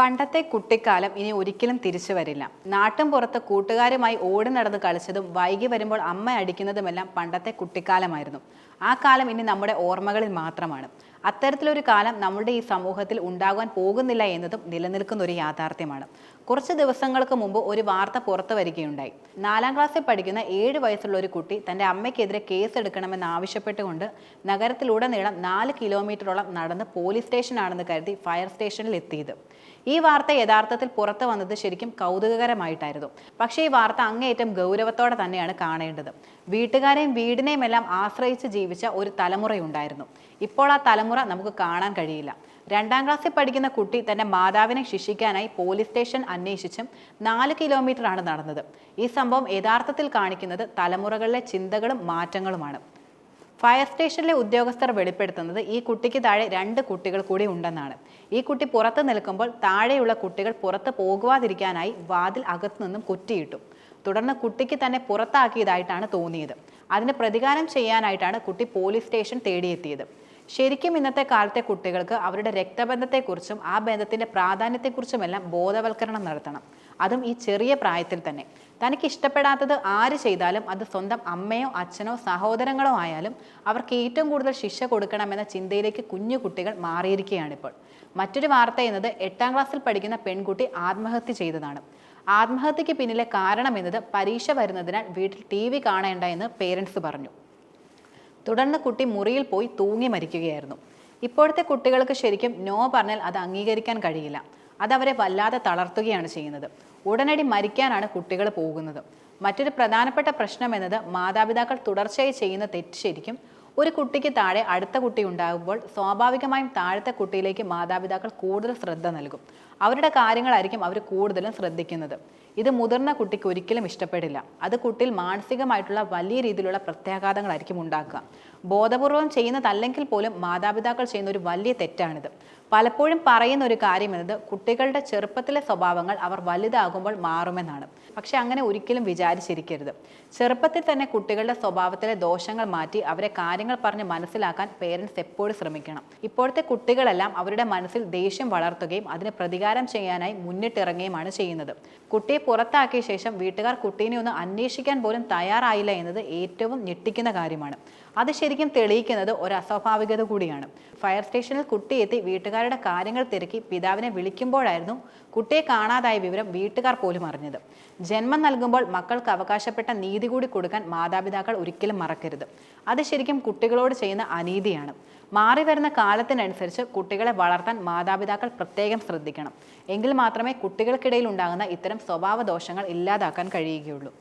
പണ്ടത്തെ കുട്ടിക്കാലം ഇനി ഒരിക്കലും തിരിച്ചു വരില്ല. നാട്ടും പുറത്ത് കൂട്ടുകാരുമായി ഓടി നടന്ന് കളിച്ചതും വൈകി വരുമ്പോൾ അമ്മ അടിക്കുന്നതുമെല്ലാം പണ്ടത്തെ കുട്ടിക്കാലമായിരുന്നു. ആ കാലം ഇനി നമ്മുടെ ഓർമ്മകളിൽ മാത്രമാണ്. അത്തരത്തിലൊരു കാലം നമ്മുടെ ഈ സമൂഹത്തിൽ ഉണ്ടാകാൻ പോകുന്നില്ല എന്നതും നിലനിൽക്കുന്ന ഒരു യാഥാർത്ഥ്യമാണ്. കുറച്ച് ദിവസങ്ങൾക്ക് മുമ്പ് ഒരു വാർത്ത പുറത്തു വരികയുണ്ടായി. നാലാം ക്ലാസ്സിൽ പഠിക്കുന്ന ഏഴ് വയസ്സുള്ള ഒരു കുട്ടി തന്റെ അമ്മയ്ക്കെതിരെ കേസ് എടുക്കണമെന്ന് ആവശ്യപ്പെട്ടുകൊണ്ട് നഗരത്തിലുടനീളം നാല് കിലോമീറ്ററോളം നടന്ന് പോലീസ് സ്റ്റേഷനാണെന്ന് കരുതി ഫയർ സ്റ്റേഷനിൽ എത്തിയത്. ഈ വാർത്ത യഥാർത്ഥത്തിൽ പുറത്തു വന്നത് ശരിക്കും കൗതുകകരമായിട്ടായിരുന്നു. പക്ഷേ ഈ വാർത്ത അങ്ങേയറ്റം ഗൗരവത്തോടെ തന്നെയാണ് കാണേണ്ടത്. വീട്ടുകാരെയും വീടിനെയും എല്ലാം ആശ്രയിച്ച് ജീവിച്ച ഒരു തലമുറയുണ്ടായിരുന്നു. ഇപ്പോൾ ആ തലമുറ നമുക്ക് കാണാൻ കഴിയില്ല. രണ്ടാം ക്ലാസ്സിൽ പഠിക്കുന്ന കുട്ടി തന്റെ മാതാവിനെ ശിക്ഷിക്കാനായി പോലീസ് സ്റ്റേഷൻ അന്വേഷിച്ചും നാല് കിലോമീറ്റർ ആണ് നടന്നത്. ഈ സംഭവം യഥാർത്ഥത്തിൽ കാണിക്കുന്നത് തലമുറകളിലെ ചിന്തകളും മാറ്റങ്ങളുമാണ്. ഫയർ സ്റ്റേഷനിലെ ഉദ്യോഗസ്ഥർ വെളിപ്പെടുത്തുന്നത് ഈ കുട്ടിക്ക് താഴെ രണ്ട് കുട്ടികൾ കൂടി ഉണ്ടെന്നാണ്. ഈ കുട്ടി പുറത്ത് നിൽക്കുമ്പോൾ താഴെയുള്ള കുട്ടികൾ പുറത്ത് പോകുവാതിരിക്കാനായി വാതിൽ അകത്തു നിന്നും കുറ്റിയിട്ടു. തുടർന്ന് കുട്ടിക്ക് തന്നെ പുറത്താക്കിയതായിട്ടാണ് തോന്നിയത്. അതിന് പ്രതികാരം ചെയ്യാനായിട്ടാണ് കുട്ടി പോലീസ് സ്റ്റേഷൻ തേടിയെത്തിയത്. ശരിക്കും ഇന്നത്തെ കാലത്തെ കുട്ടികൾക്ക് അവരുടെ രക്തബന്ധത്തെക്കുറിച്ചും ആ ബന്ധത്തിന്റെ പ്രാധാന്യത്തെക്കുറിച്ചുമെല്ലാം ബോധവൽക്കരണം നടത്തണം. അതും ഈ ചെറിയ പ്രായത്തിൽ തന്നെ. തനിക്ക് ഇഷ്ടപ്പെടാത്തത് ആര് ചെയ്താലും അത് സ്വന്തം അമ്മയോ അച്ഛനോ സഹോദരങ്ങളോ ആയാലും അവർക്ക് ഏറ്റവും കൂടുതൽ ശിക്ഷ കൊടുക്കണമെന്ന ചിന്തയിലേക്ക് കുഞ്ഞു കുട്ടികൾ മാറിയിരിക്കുകയാണിപ്പോൾ. മറ്റൊരു വാർത്ത എന്നത് എട്ടാം ക്ലാസ്സിൽ പഠിക്കുന്ന പെൺകുട്ടി ആത്മഹത്യ ചെയ്തതാണ്. ആത്മഹത്യയ്ക്ക് പിന്നിലെ കാരണം എന്നത് പരീക്ഷ വരുന്നതിനാൽ വീട്ടിൽ ടി വി കാണേണ്ട എന്ന് പേരൻസ് പറഞ്ഞു. തുടർന്ന് കുട്ടി മുറിയിൽ പോയി തൂങ്ങി മരിക്കുകയായിരുന്നു. ഇപ്പോഴത്തെ കുട്ടികൾക്ക് ശരിക്കും നോ പറഞ്ഞാൽ അത് അംഗീകരിക്കാൻ കഴിയില്ല. അതവരെ വല്ലാതെ തളർത്തുകയാണ് ചെയ്യുന്നത്. ഉടനടി മരിക്കാനാണ് കുട്ടികൾ പോകുന്നത്. മറ്റൊരു പ്രധാനപ്പെട്ട പ്രശ്നം എന്നത് മാതാപിതാക്കൾ തുടർച്ചയായി ചെയ്യുന്ന തെറ്റ് ശരിക്കും ഒരു കുട്ടിക്ക് താഴെ അടുത്ത കുട്ടി ഉണ്ടാകുമ്പോൾ സ്വാഭാവികമായും താഴത്തെ കുട്ടിയിലേക്ക് മാതാപിതാക്കൾ കൂടുതൽ ശ്രദ്ധ നൽകും. അവരുടെ കാര്യങ്ങളായിരിക്കും അവർ കൂടുതലും ശ്രദ്ധിക്കുന്നത്. ഇത് മുതിർന്ന കുട്ടിക്ക് ഒരിക്കലും ഇഷ്ടപ്പെടില്ല. അത് കുട്ടിയിൽ മാനസികമായിട്ടുള്ള വലിയ രീതിയിലുള്ള പ്രത്യാഘാതങ്ങളായിരിക്കും ഉണ്ടാക്കുക. ബോധപൂർവം ചെയ്യുന്നതല്ലെങ്കിൽ പോലും മാതാപിതാക്കൾ ചെയ്യുന്ന ഒരു വലിയ തെറ്റാണിത്. പലപ്പോഴും പറയുന്ന ഒരു കാര്യം എന്നത് കുട്ടികളുടെ ചെറുപ്പത്തിലെ സ്വഭാവങ്ങൾ അവർ വലുതാകുമ്പോൾ മാറുമെന്നാണ്. പക്ഷെ അങ്ങനെ ഒരിക്കലും വിചാരിച്ചിരിക്കരുത്. ചെറുപ്പത്തിൽ തന്നെ കുട്ടികളുടെ സ്വഭാവത്തിലെ ദോഷങ്ങൾ മാറ്റി അവരെ കാര്യങ്ങൾ പറഞ്ഞ് മനസ്സിലാക്കാൻ പേരൻസ് എപ്പോഴും ശ്രമിക്കണം. ഇപ്പോഴത്തെ കുട്ടികളെല്ലാം അവരുടെ മനസ്സിൽ ദേഷ്യം വളർത്തുകയും അതിന് പ്രതികാരം ചെയ്യാനായി മുന്നിട്ടിറങ്ങുകയുമാണ് ചെയ്യുന്നത്. കുട്ടിയെ പുറത്താക്കിയ ശേഷം വീട്ടുകാർ കുട്ടീനെ ഒന്ന് അന്വേഷിക്കാൻ പോലും തയ്യാറായില്ല എന്നത് ഏറ്റവും ഞെട്ടിക്കുന്ന കാര്യമാണ്. അത് ശരിക്കും തെളിയിക്കുന്നത് ഒരു അസ്വാഭാവികത കൂടിയാണ് ഫയർ സ്റ്റേഷനിൽ കുട്ടിയെത്തി വീട്ടുകാരുടെ കാര്യങ്ങൾ തിരക്കി പിതാവിനെ വിളിക്കുമ്പോഴായിരുന്നു കുട്ടിയെ കാണാതായ വിവരം വീട്ടുകാർ പോലും അറിഞ്ഞത്. ജന്മം നൽകുമ്പോൾ മക്കൾക്ക് അവകാശപ്പെട്ട നീതി കൂടി കൊടുക്കാൻ മാതാപിതാക്കൾ ഒരിക്കലും മറക്കരുത്. അത് ശരിക്കും കുട്ടികളോട് ചെയ്യുന്ന അനീതിയാണ്. മാറി വരുന്ന കാലത്തിനനുസരിച്ച് കുട്ടികളെ വളർത്താൻ മാതാപിതാക്കൾ പ്രത്യേകം ശ്രദ്ധിക്കണം. എങ്കിൽ മാത്രമേ കുട്ടികൾക്കിടയിൽ ഉണ്ടാകുന്ന ഇത്തരം സ്വഭാവ ദോഷങ്ങൾ ഇല്ലാതാക്കാൻ കഴിയുകയുള്ളൂ.